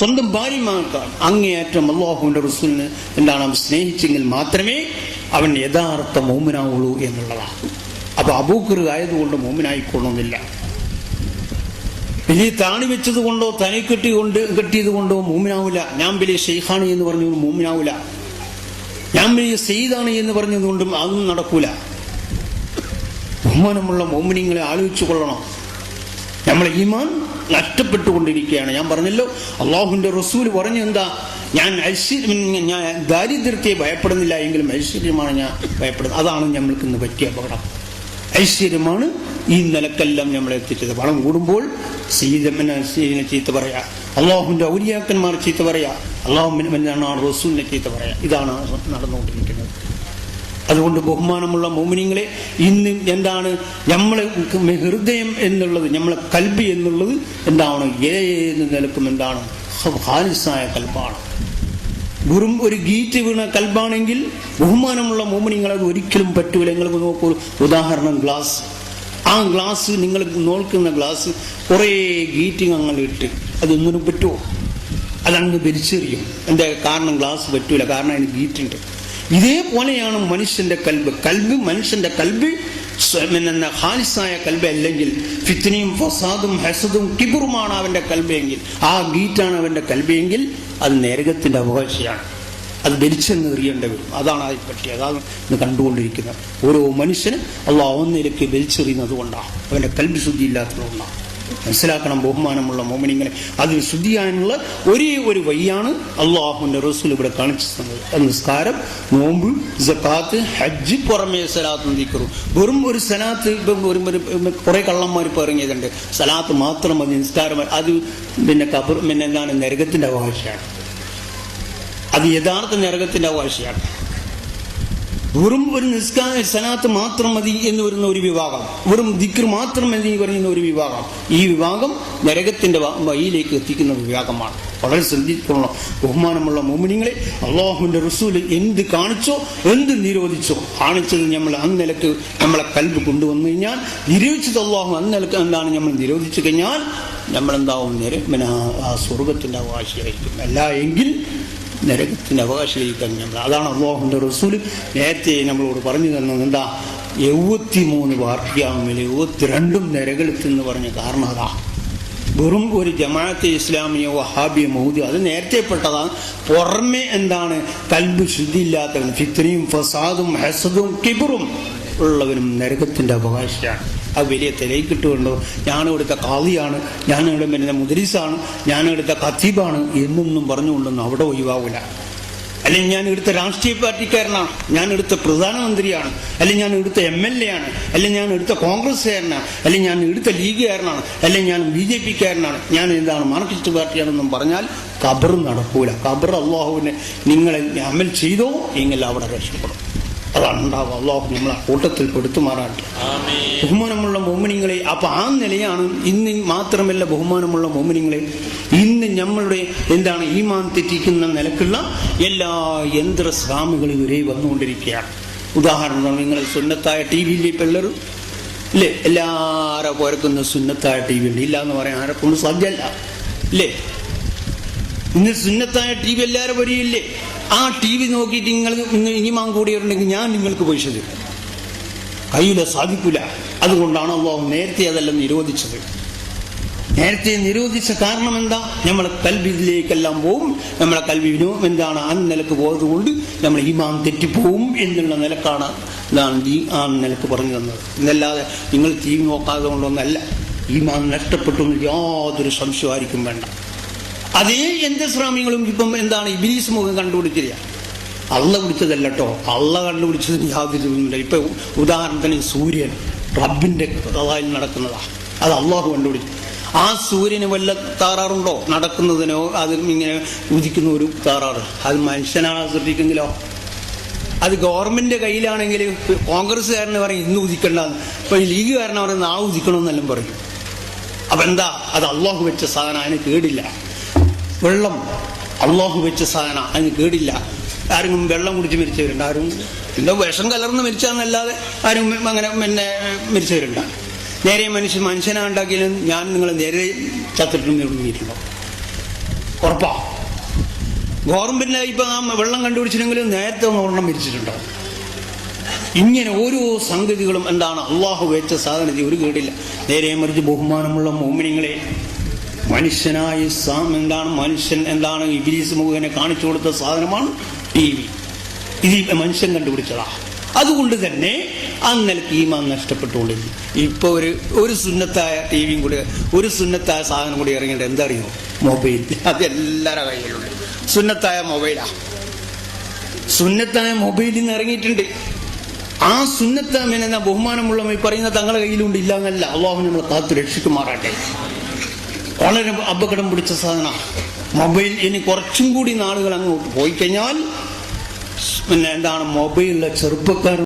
സ്വന്തം ഭാര്യമാർക്കാണ് അങ്ങേയറ്റം അള്ളാഹുവിന്റെ റസൂലിന് എന്താണ് അവൻ സ്നേഹിച്ചെങ്കിൽ മാത്രമേ അവൻ യഥാർത്ഥ മോമിനാവുള്ളൂ എന്നുള്ളതാണ്. അപ്പൊ അബൂക്കർ ആയതുകൊണ്ട് മോമിനായിക്കൊള്ളുന്നില്ല. വലിയ താണി വെച്ചത് കൊണ്ടോ തനി കെട്ടി കൊണ്ട് കെട്ടിയത് കൊണ്ടോ മൂമിനാവില്ല. ഞാൻ വലിയ ഷെയ്ഖാണ് എന്ന് പറഞ്ഞു മൂമിനാവില്ല. ഞാൻ വലിയ സെയ്താണ് എന്ന് പറഞ്ഞതുകൊണ്ടും അതൊന്നും നടക്കൂല. ബഹുമാനമുള്ള മോമിനിങ്ങളെ ആലോചിച്ചു കൊള്ളണം. നമ്മളെ ഈമാൻ നഷ്ടപ്പെട്ടുകൊണ്ടിരിക്കുകയാണ്. ഞാൻ പറഞ്ഞല്ലോ അള്ളാഹുവിന്റെ റസൂൽ പറഞ്ഞു എന്താ? ഞാൻ ഞാൻ ദാരിദ്ര്യത്തെ ഭയപ്പെടുന്നില്ല എങ്കിലും ഐശ്വര്യമാണ് ഞാൻ ഭയപ്പെടുന്നത്. അതാണ് നമ്മൾക്ക് ഇന്ന് പറ്റിയ അപകടം. ഐശ്വര്യമാണ് ഈ നിലക്കെല്ലാം നമ്മളെ എത്തിച്ചത്. പണം കൂടുമ്പോൾ സീതമ്മനെ ചീത്ത പറയാ. അള്ളാഹുവിന്റെ ഔലിയാക്കന്മാർ ചീത്ത പറയാ. അള്ളാഹുവിനാണ് റസൂലിനെ ചീത്ത പറയാ. ഇതാണ് നടന്നുകൊണ്ടിരിക്കുന്നത്. അതുകൊണ്ട് ബഹുമാനമുള്ള മോമിനിങ്ങളെ ഇന്ന് എന്താണ് നമ്മളെ ഹൃദയം എന്നുള്ളത് നമ്മളെ കൽബി എന്നുള്ളത് എന്താണ്? ഏത് നിലക്കും എന്താണ്? ഹാലിസായ കൽബാണ്. വെറും ഒരു ഗീറ്റ് വീണ കൽബാണെങ്കിൽ ബഹുമാനമുള്ള മോമിനിങ്ങൾ അത് ഒരിക്കലും പറ്റൂല. നിങ്ങൾ നോക്കൂ ഉദാഹരണം ഗ്ലാസ്. ആ ഗ്ലാസ് നിങ്ങൾ നോക്കുന്ന ഗ്ലാസ് കുറേ ഗീറ്റിങ് അങ്ങനെ ഇട്ട് അതൊന്നിനും പറ്റുമോ? അതങ്ങ് വലിച്ചെറിയും. എന്താ? കാരണം ഗ്ലാസ് പറ്റൂല. കാരണം അതിന് ഗീറ്റുണ്ട്. ഇതേപോലെയാണ് മനുഷ്യന്റെ കൽബ്. കൽബ് മനുഷ്യന്റെ കൽബ് എന്ന ഹാലിസായ കൽബ് അല്ലെങ്കിൽ ഫിത്തിനിയും ഫസാദും ഹസദും കിബുറുമാണ് അവന്റെ കൽബെങ്കിൽ. ആ ഗീറ്റാണ് അവന്റെ കൽബയെങ്കിൽ അത് നരകത്തിന്റെ അവകാശിയാണ്. അത് ധരിച്ചെന്ന് എറിയേണ്ട വരും. അതാണ് അതിൽ പറ്റിയത്. അതാണ് കണ്ടുകൊണ്ടിരിക്കുന്നത്. ഓരോ മനുഷ്യനും അള്ളാഹ് ഒന്നിലേക്ക് വലിച്ചെറിയുന്നത് കൊണ്ടാണ്. അവന്റെ കൽബ് ശുദ്ധിയില്ലാത്തത് ഇല്ലാത്തതുകൊണ്ടാണ് മനസ്സിലാക്കണം ബഹുമാനമുള്ള മോമിനിങ്ങനെ അതിന് ശുദ്ധിയാനുള്ള ഒരേ ഒരു വഴിയാണ് അള്ളാഹുവിന്റെ റസൂൽ ഇവിടെ കാണിച്ചു തന്നത്. നിസ്കാരം നോമ്പ് ജക്കാത്ത് ഹജ്ജ് പുറമേ സലാത്ത് നീക്കറു വെറും ഒരു സലാത്ത് ഇപ്പം ഒരു കുറെ കള്ളന്മാർ ഇപ്പോൾ ഇറങ്ങിയതുണ്ട്. സലാത്ത് മാത്രം മതി നിസ്കാരം അത് പിന്നെ കബർ പിന്നെ എന്താണ് നരകത്തിന്റെ അവകാശമാണ് അത് യഥാർത്ഥ നരകത്തിന്റെ അവകാശമാണ് വെറും ഒരു നിസ്കാര സലാത്ത് മാത്രം മതി എന്ന് വരുന്ന ഒരു വിഭാഗം വെറും ദിക്ർ മാത്രം മതി പറയുന്ന ഒരു വിഭാഗം ഈ വിഭാഗം നരകത്തിന്റെ വഴിയിലേക്ക് എത്തിക്കുന്ന വിഭാഗമാണ് വളരെ ശ്രദ്ധിക്കണം ബഹുമാനമുള്ള മോമിനിങ്ങളെ അള്ളാഹുവിന്റെ റസൂൽ എന്ത് കാണിച്ചോ എന്ത് നിരോധിച്ചോ കാണിച്ചത് നമ്മൾ അന്നിലക്ക് നമ്മളെ കൽബ് കൊണ്ടുവന്നു കഴിഞ്ഞാൽ നിരോധിച്ചത് അള്ളാഹു അന്നിലക്ക് എന്താണ് നമ്മൾ നിരോധിച്ചു കഴിഞ്ഞാൽ നമ്മളെന്താവും നേരെ ആ- സ്വർഗത്തിന്റെ സ്വർഗത്തിന്റെ അല്ല എങ്കിൽ നരകത്തിന്റെ അവകാശിയായിരിക്കാൻ നമ്മൾ. അതാണ് അള്ളാഹുന്റെ റസൂൽ നേരത്തെ നമ്മളോട് പറഞ്ഞു തന്നത്. എന്താ? എഴുപത്തി മൂന്ന് പാർട്ടിയാമിൽ എഴുപത്തിരണ്ടും നരകലത്തെന്ന് പറഞ്ഞ കാരണം അതാ. വെറും ഒരു ജമാഅത്തെ ഇസ്ലാമിയ വഹാബിയ മൗദി അത് നേരത്തെ പെട്ടതാണ്. പുറമെ എന്താണ്? കൽബ് ശുദ്ധിയില്ലാത്തവൻ ഫിത്രിയും ഫസാദും ഹസദും കിബറും ഉള്ളവനും നരകത്തിന്റെ അവകാശിയാണ്. അത് വലിയ തിരക്കിട്ടുകൊണ്ടോ ഞാൻ ഞാനെടുത്ത കാളിയാണ് ഞാൻ ഇവിടെ മരുന്ന മുദരീസാണ് ഞാൻ ഇവിടുത്തെ ഖത്തീബാണ് എന്നൊന്നും പറഞ്ഞുകൊണ്ടൊന്നും അവിടെ ഒഴിവാകൂല അല്ലെങ്കിൽ ഞാൻ എടുത്ത രാഷ്ട്രീയ പാർട്ടിക്കാരനാണ് ഞാൻ എടുത്ത പ്രധാനമന്ത്രിയാണ് അല്ലെങ്കിൽ ഞാൻ എടുത്ത എം എൽ എ ആണ് അല്ലെങ്കിൽ ഞാൻ എടുത്ത കോൺഗ്രസ്സുകാരനാണ് അല്ലെങ്കിൽ ഞാൻ എടുത്ത ലീഗുകാരനാണ് അല്ലെങ്കിൽ ഞാൻ ബി ജെ പിക്കാരനാണ് ഞാൻ എന്താണ് മാർക്സിസ്റ്റ് പാർട്ടിയാണെന്നും പറഞ്ഞാൽ കബർ നടക്കൂല. കബർ അള്ളാഹുവിനെ നിങ്ങളെ അമൽ ചെയ്തോ എങ്കിൽ അവിടെ രക്ഷപ്പെടും. അതാണ് ഉണ്ടാവുക അള്ളാഹു നമ്മളെ കൂട്ടത്തിൽ പെടുത്തുമാറാട്ടെ ബഹുമാനമുള്ള മോമിനിങ്ങളെ അപ്പൊ ആ നിലയാണ് ഇന്ന് മാത്രമല്ല ബഹുമാനമുള്ള മോമിനിങ്ങളെ. ഇന്ന് നമ്മളുടെ എന്താണ് ഈമാൻ തെറ്റിക്കുന്ന നിലക്കുള്ള എല്ലാ യന്ത്രസ്വാമികളും ഇവരെ വന്നുകൊണ്ടിരിക്കുകയാണ്. ഉദാഹരണം നിങ്ങൾ സുന്നത്തായ ടി വിയിലെ ഇപ്പം അല്ലേ ഇല്ലേ? എല്ലാവരും പോരക്കുന്ന സുന്നത്തായ ടി വി ഉണ്ട്. ഇല്ല എന്ന് പറയാൻ ആരെ കൊണ്ട് സാധ്യമല്ല. ഇല്ലേ? ഇന്ന് സുന്നത്തായ ടി വി എല്ലാവരും വരികയില്ലേ ആ ടി വി നോക്കിയിട്ട് നിങ്ങൾ ഇനി ഇനിമാൻ കൂടിയിട്ടുണ്ടെങ്കിൽ ഞാൻ നിങ്ങൾക്ക് പൈസ തരും. കയ്യില സാധിക്കില്ല അതുകൊണ്ടാണ് അള്ളാഹു നേരത്തെ അതെല്ലാം നിരോധിച്ചത്. നേരത്തെ നിരോധിച്ച കാരണം എന്താ? നമ്മളെ കൽവിയിലേക്കെല്ലാം പോവും. നമ്മളെ കൽവിനോ എന്താണ്? ആ നിലയ്ക്ക് പോയതുകൊണ്ട് നമ്മൾ ഇമാം തെറ്റിപ്പോവും എന്നുള്ള നിലക്കാണ് ഇതാണ് ഈ ആ നിലയ്ക്ക് പറഞ്ഞു തന്നത്. എന്നല്ലാതെ നിങ്ങൾ വി നോക്കാതെ കൊണ്ടൊന്നല്ല. ഇമാം നഷ്ടപ്പെട്ടു എന്ന് യാതൊരു സംശയമായിരിക്കും വേണ്ട. അതേ യന്ത്രസ്വാമികളും ഇപ്പം എന്താണ് ഇബിലീസ് മുഖം കണ്ടുപിടിച്ചില്ല അള്ള പിടിച്ചതല്ല കേട്ടോ അള്ള കണ്ടുപിടിച്ചതിന് യാതൊരു ഇതുമില്ല. ഇപ്പൊ ഉദാഹരണത്തിന് സൂര്യൻ റബ്ബിന്റെ കഥായിൽ നടക്കുന്നതാ. അത് അള്ളാഹു കണ്ടുപിടിച്ചു ആ സൂര്യന് വല്ല താറാറുണ്ടോ നടക്കുന്നതിനോ അത് ഇങ്ങനെ ഉദിക്കുന്ന ഒരു താറാറ് അത് മനുഷ്യനാണ് സൃഷ്ടിക്കുന്നില്ലോ അത് ഗവൺമെന്റ് കയ്യിലാണെങ്കിൽ കോൺഗ്രസ്സുകാരന് പറയും ഇന്ന് ഉദിക്കണ്ടെന്ന് ഇപ്പൊ ലീഗ് ലീഗുകാരനെ പറയും നാളെ ഉദിക്കണമെന്നെല്ലാം പറയും. അപ്പൊ എന്താ? അത് അള്ളാഹു വെച്ച സാധനം അതിന് കേടില്ല. വെള്ളം. അള്ളാഹു വെച്ച സാധന. അതിന് കേടില്ല. ആരെങ്കിലും വെള്ളം കുടിച്ച് മരിച്ചവരുണ്ട്. ആരും എന്തോ വിഷം കലർന്ന് മരിച്ചാന്നല്ലാതെ ആരും അങ്ങനെ പിന്നെ മരിച്ചവരുണ്ട്. നേരെ മനുഷ്യൻ മനുഷ്യനാ ഉണ്ടാക്കിയാലും ഞാൻ നിങ്ങളെ നേരെ ചത്തിട്ടും ഒടുങ്ങിയിട്ടുണ്ടോ ഉറപ്പാ. ഗവൺമെന്റിന് ഇപ്പൊ നാം വെള്ളം കണ്ടുപിടിച്ചില്ലെങ്കിലും നേരത്തെ ഒരെണ്ണം മരിച്ചിട്ടുണ്ടോ? ഇങ്ങനെ ഓരോ സംഗതികളും എന്താണ്? അള്ളാഹു വെച്ച സാധനത്തിൽ ഒരു കേടില്ല. നേരെ മറിച്ച് ബഹുമാനമുള്ള മോമിനിങ്ങളെ മനുഷ്യനായി സാം എന്താണ്? മനുഷ്യൻ എന്താണ്? ഇബിലീസ് മുഖേനെ കാണിച്ചു കൊടുത്ത സാധനമാണ് ടി വി. ഇത് മനുഷ്യൻ കണ്ടുപിടിച്ചതാ. അതുകൊണ്ട് തന്നെ അങ്ങനെ ഈമാൻ നഷ്ടപ്പെട്ടുകൊണ്ടിരുന്നു. ഇപ്പൊ ഒരു ഒരു സുന്നത്തായ ടി വിയും കൂടി ഒരു സുന്നത്തായ സാധനം കൂടി ഇറങ്ങിയിട്ട് എന്തറിയോ? മൊബൈൽ. അത് എല്ലാവരുടെ കയ്യിലുണ്ട്. സുന്നത്തായ മൊബൈലാ. സുന്നത്തായ മൊബൈലിൽ നിന്ന് ഇറങ്ങിയിട്ടുണ്ട്. ആ സുന്നത്താമൻ എന്ന ബഹുമാനമുള്ള പറയുന്ന തങ്ങളുടെ കയ്യിലുണ്ട് ഇല്ല എന്നല്ല അള്ളാഹു നമ്മളെ കാത്തു രക്ഷിക്കുമാറാട്ടെ വളരെ അപകടം പിടിച്ച സാധന. മൊബൈൽ ഇനി കുറച്ചും കൂടി നാളുകൾ അങ്ങോട്ട് പോയി കഴിഞ്ഞാൽ പിന്നെ എന്താണ് മൊബൈലിലെ ചെറുപ്പക്കാർ